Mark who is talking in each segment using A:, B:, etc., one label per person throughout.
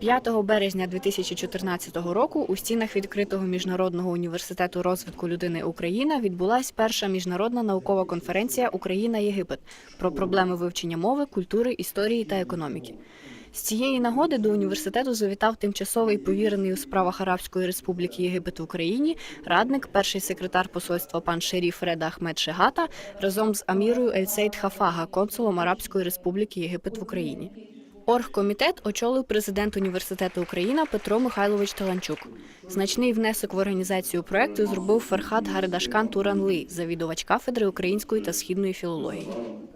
A: 5 березня 2014 року у стінах відкритого міжнародного університету розвитку людини Україна відбулась перша міжнародна наукова конференція Україна-Єгипет про проблеми вивчення мови, культури, історії та економіки. З цієї нагоди до університету завітав тимчасовий повірений у справах Арабської Республіки Єгипет в Україні, радник, перший секретар посольства пан Шеріф Реда Ахмед Шегата разом з Амірою Ельсейд Хафага, консулом Арабської Республіки Єгипет в Україні. Оргкомітет очолив президент університету Україна Петро Михайлович Таланчук. Значний внесок в організацію проекту зробив Ферхат Гардашкан Туранли, завідувач кафедри української та східної філології.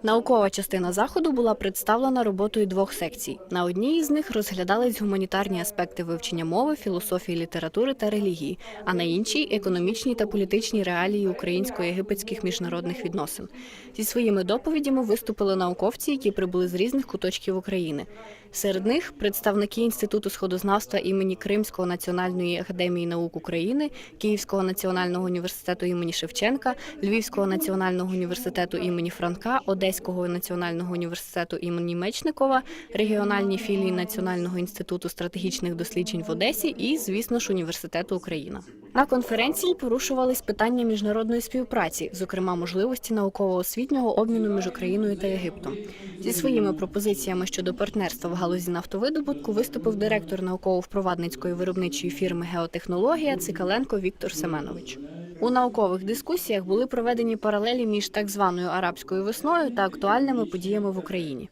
A: Наукова частина заходу була представлена роботою двох секцій. На одній із них розглядались гуманітарні аспекти вивчення мови, філософії, літератури та релігії, а на іншій економічні та політичні реалії українсько-єгипетських міжнародних відносин. Зі своїми доповідями виступили науковці, які прибули з різних куточків України. Серед них представники Інституту сходознавства імені Кримського національної академії наук України, Київського національного університету імені Шевченка, Львівського національного університету імені Франка, Одеського національного університету імені Мечникова, регіональні філії Національного інституту стратегічних досліджень в Одесі і, звісно ж, університету Україна. На конференції порушувались питання міжнародної співпраці, зокрема можливості науково-освітнього обміну між Україною та Єгиптом. Зі своїми пропозиціями щодо партнерства в галузі нафтовидобутку виступив директор науково-впровадницької виробничої фірми Геотехнологія Цикаленко Віктор Семенович. У наукових дискусіях були проведені паралелі між так званою арабською весною та актуальними подіями в Україні.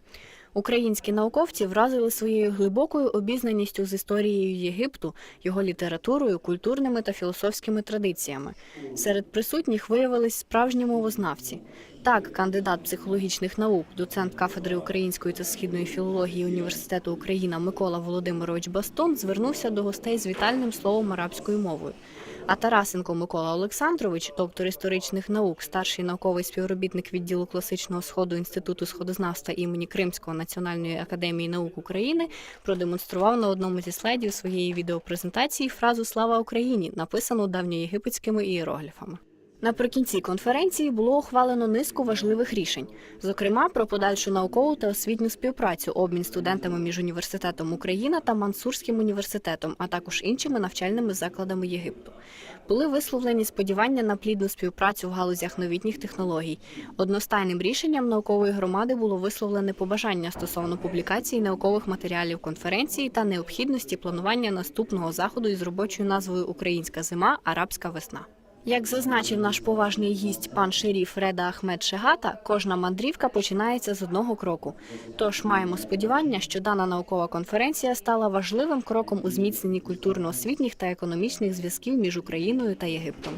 A: Українські науковці вразили своєю глибокою обізнаністю з історією Єгипту, його літературою, культурними та філософськими традиціями. Серед присутніх виявились справжні мовознавці. Так, кандидат психологічних наук, доцент кафедри української та східної філології Університету Україна Микола Володимирович Бастон звернувся до гостей з вітальним словом арабською мовою. А Тарасенко Микола Олександрович, доктор історичних наук, старший науковий співробітник відділу класичного сходу Інституту сходознавства імені Кримського національної академії наук України, продемонстрував на одному зі слайдів своєї відеопрезентації фразу Слава Україні, написану давньоєгипетськими ієрогліфами. Наприкінці конференції було ухвалено низку важливих рішень, зокрема про подальшу наукову та освітню співпрацю, обмін студентами між університетом Україна та Мансурським університетом, а також іншими навчальними закладами Єгипту. Були висловлені сподівання на плідну співпрацю в галузях новітніх технологій. Одностайним рішенням наукової громади було висловлене побажання стосовно публікації наукових матеріалів конференції та необхідності планування наступного заходу із робочою назвою Українська зима, арабська весна. Як зазначив наш поважний гість пан Шеріф Реда Ахмед Шегата, кожна мандрівка починається з одного кроку. Тож маємо сподівання, що дана наукова конференція стала важливим кроком у зміцненні культурно-освітніх та економічних зв'язків між Україною та Єгиптом.